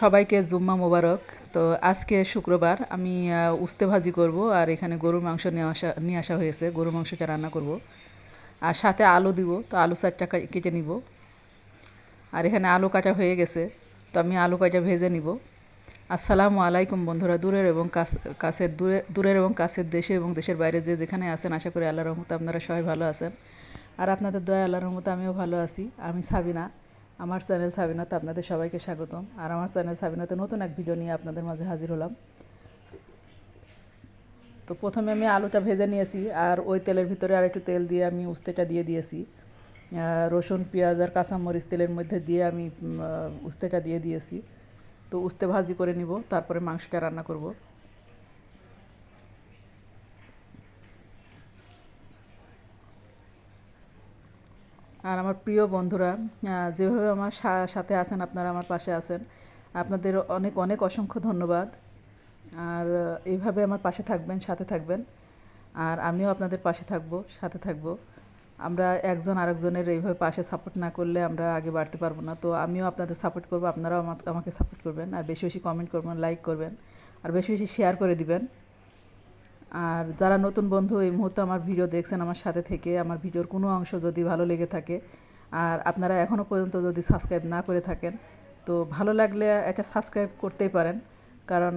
সবাইকে জুম্মা মোবারক। তো আজকে শুক্রবার, আমি উস্তে ভাজি করব আর এখানে গরুর মাংস নিয়ে আসা নিয়ে আসা হয়েছে। গরুর মাংসটা রান্না করব। আর সাথে আলু দিব, তো আলু চারটা কেটে নিব। আর এখানে আলু কাটা হয়ে গেছে, তো আমি আলু কাটা ভেজে নিব। আসসালামু আলাইকুম বন্ধুরা, দূরের এবং কাছের, দূরে, দূরের এবং কাছের দেশে এবং দেশের বাইরে যে যেখানে আছেন, আশা করি আল্লাহ রহমতে আপনারা সবাই ভালো আছেন। আর আপনাদের দয়া আল্লাহ রহমতে আমিও ভালো আছি। আমি সাবিনা। আমার চ্যানেল সাবিনাতে আপনাদের সবাইকে স্বাগতম। আর আমার চ্যানেল সাবিনাতে নতুন এক ভিডিও নিয়ে আপনাদের মাঝে হাজির হলাম। তো প্রথমে আমি আলুটা ভেজে নিয়েছি, আর ওই তেলের ভিতরে আর একটু তেল দিয়ে আমি উস্তেটা দিয়ে দিয়েছি। রসুন, পেঁয়াজ আর কাঁচামরিচ তেলের মধ্যে দিয়ে আমি উস্তেটা দিয়ে দিয়েছি। তো উস্তে ভাজি করে নিব, তারপরে মাংসটা রান্না করব। আর আমার প্রিয় বন্ধুরা যেভাবে আমার সাথে আছেন, আপনারা আমার পাশে আছেন, আপনাদের অনেক অনেক অসংখ্য ধন্যবাদ। আর এইভাবে আমার পাশে থাকবেন, সাথে থাকবেন। আর আমিও আপনাদের পাশে থাকব, সাথে থাকব। আমরা একজন আরেকজনের এইভাবে পাশে সাপোর্ট না করলে আমরা আগে বাড়তে পারব না। তো আমিও আপনাদের সাপোর্ট করব, আপনারাও আমা- আমাকে সাপোর্ট করবেন। আর বেশি বেশি কমেন্ট করবেন লাইক করবেন। আর বেশি বেশি শেয়ার করে দিবেন। আর যারা নতুন বন্ধু, এই মুহূর্তে আমার ভিডিও দেখছেন আমার সাথে থেকে, আমার ভিডিওর কোনো অংশ যদি ভালো লেগে থাকে, আর আপনারা এখনও পর্যন্ত যদি সাবস্ক্রাইব না করে থাকেন, তো ভালো লাগলে একটা সাবস্ক্রাইব করতেই পারেন। কারণ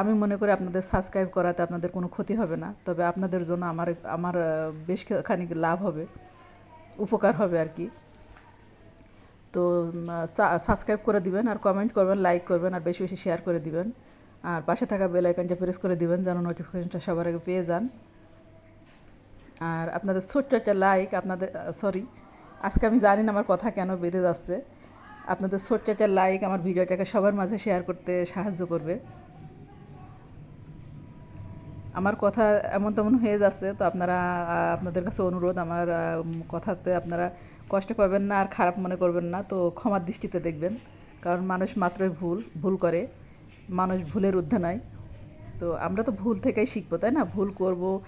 আমি মনে করি আপনাদের সাবস্ক্রাইব করাতে আপনাদের কোনো ক্ষতি হবে না, তবে আপনাদের জন্য আমার আমার বেশ খানিক লাভ হবে, উপকার হবে আর কি। তো সাবস্ক্রাইব করে দিবেন, আর কমেন্ট করবেন লাইক করবেন, আর বেশি বেশি শেয়ার করে দিবেন। আর পাশে থাকা বেল আইকনটা প্রেস করে দিবেন যেন নোটিফিকেশনটা সবার আগে পেয়ে যান। আর আপনাদের ছোট্ট একটা লাইক আপনাদের সরি আজকে আমি জানি না আমার কথা কেন বেঁধে যাচ্ছে। আপনাদের ছোট্ট একটা লাইক আমার ভিডিওটাকে সবার মাঝে শেয়ার করতে সাহায্য করবে। আমার কথা এমন তেমন হয়ে যাচ্ছে, তো আপনারা আপনাদের কাছে অনুরোধ, আমার কথাতে আপনারা কষ্ট পাবেন না আর খারাপ মনে করবেন না, তো ক্ষমার দৃষ্টিতে দেখবেন। কারণ মানুষ মাত্রই ভুল ভুল করে। মানুষ ভুলের ঊর্ধ্বে নয় তো আমরা তো ভুল থেকেই শিখব, তাই না? ভুল করব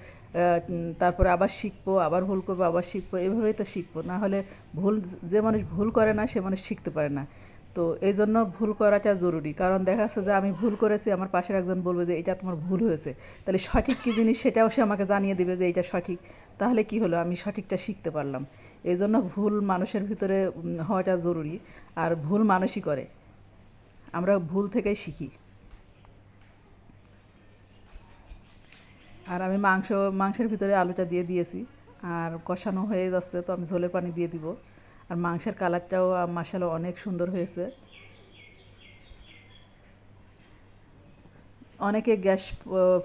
তারপরে আবার শিখব, আবার ভুল করব, আবার শিখব, এভাবেই তো শিখব। না হলে ভুল, যে মানুষ ভুল করে না, সে মানুষ শিখতে পারে না। তো এই জন্য ভুল করাটা জরুরি। কারণ দেখা যাচ্ছে যে আমি ভুল করেছি, আমার পাশের একজন বলবে যে, এটা তোমার ভুল হয়েছে। তাহলে সঠিক কী জিনিস সেটাও সে আমাকে জানিয়ে দিবে যে, এটা সঠিক। তাহলে কি হলো? আমি সঠিকটা শিখতে পারলাম। এই জন্য ভুল মানুষের ভিতরে হওয়াটা জরুরি। আর ভুল মানুষই করে। আমরা ভুল থেকেই শিখি। আর আমি মাংস, মাংসের ভিতরে আলুটা দিয়ে দিয়েছি। আর কষানো হয়ে যাচ্ছে, তো আমি ঝোলের পানি দিয়ে দিব। আর মাংসের কালারটাও মাসালা অনেক সুন্দর হয়েছে। অনেকে গ্যাস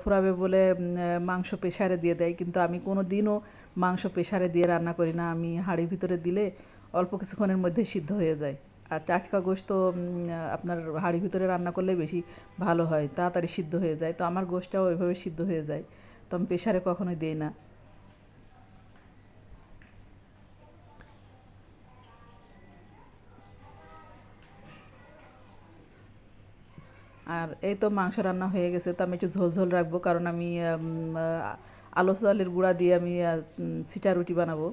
ফুরাবে বলে মাংস প্রেশারে দিয়ে দেয়, কিন্তু আমি কোনো দিনও মাংস প্রেশারে দিয়ে রান্না করি না। আমি হাঁড়ির ভিতরে দিলে অল্প কিছুক্ষণের মধ্যে সিদ্ধ হয়ে যায়। আর টাটকা গোশত তো আপনার হাঁড়ির ভিতরে রান্না করলে বেশি ভালো হয়, তাড়াতাড়ি সিদ্ধ হয়ে যায়। তো আমার গোশটাও ওইভাবে সিদ্ধ হয়ে যায়। তো আমি প্রেসারে কখনোই দিই না। আর এই তো মাংস রান্না হয়ে গেছে, তো আমি একটু ঝোল ঝোল রাখব কারণ আমি আলো চালের গুঁড়া দিয়ে আমি সিটা রুটি বানাবো।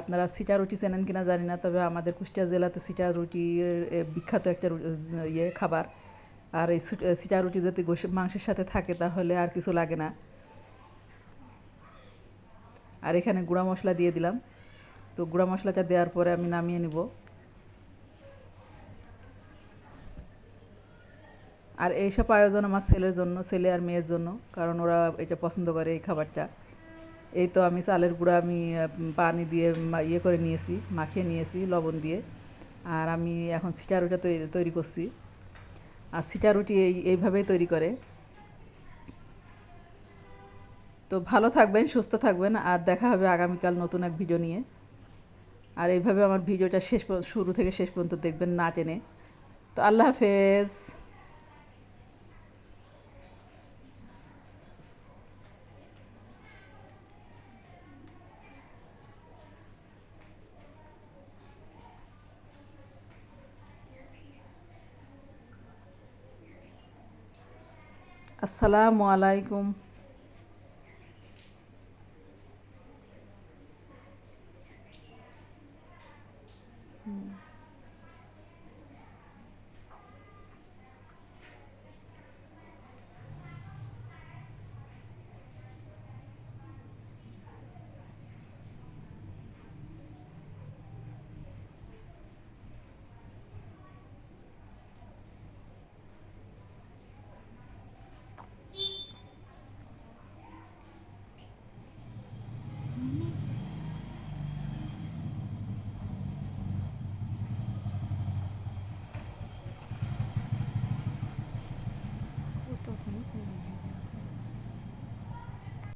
আপনারা সিটা রুটি চেনেন কিনা জানি না, তবে আমাদের কুষ্টিয়া জেলাতে সিটা রুটি বিখ্যাত একটা ইয়ে খাবার। আর এই সিটা রুটি যদি মাংসের সাথে থাকে, তাহলে আর কিছু লাগে না। আর এখানে গুঁড়া মশলা দিয়ে দিলাম। তো গুঁড়া মশলাটা দেওয়ার পরে আমি নামিয়ে নিব। আর এইসব আয়োজন আমার ছেলের জন্য, ছেলে আর মেয়ের জন্য, কারণ ওরা এটা পছন্দ করে এই খাবারটা। এই তো আমি চালের গুঁড়া আমি পানি দিয়ে ইয়ে করে নিয়েছি, মাখিয়ে নিয়েছি লবণ দিয়ে। আর আমি এখন সিটা রুটা তৈরি করছি। আর সিটা রুটি এই, এইভাবেই তৈরি করে। তো ভালো থাকবেন, সুস্থ থাকবেন, আর দেখা হবে আগামীকাল নতুন এক ভিডিও নিয়ে। আর এইভাবে আমার ভিডিওটা শেষ শুরু থেকে শেষ পর্যন্ত দেখবেন না টেনে। তো আল্লাহ হাফেজ। আসসালামু আলাইকুম। হুম।